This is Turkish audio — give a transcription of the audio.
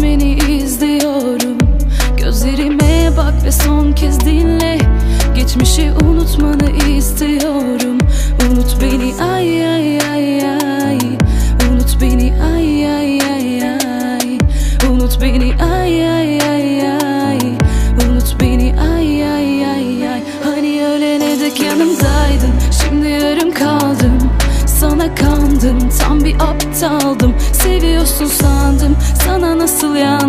Gitmeni izliyorum. Gözlerime bak ve son kez dinle. Geçmişi unutmanı istiyorum. Unut beni ay ay ay ay. Unut beni ay ay ay ay. Unut beni ay ay ay ay. Unut beni ay ay ay ay. Hani ölene dek yanımdaydın Şimdi yarım kaldım sana kandım tam bir aptaldım. Seviyorsun sandım sana nasıl yan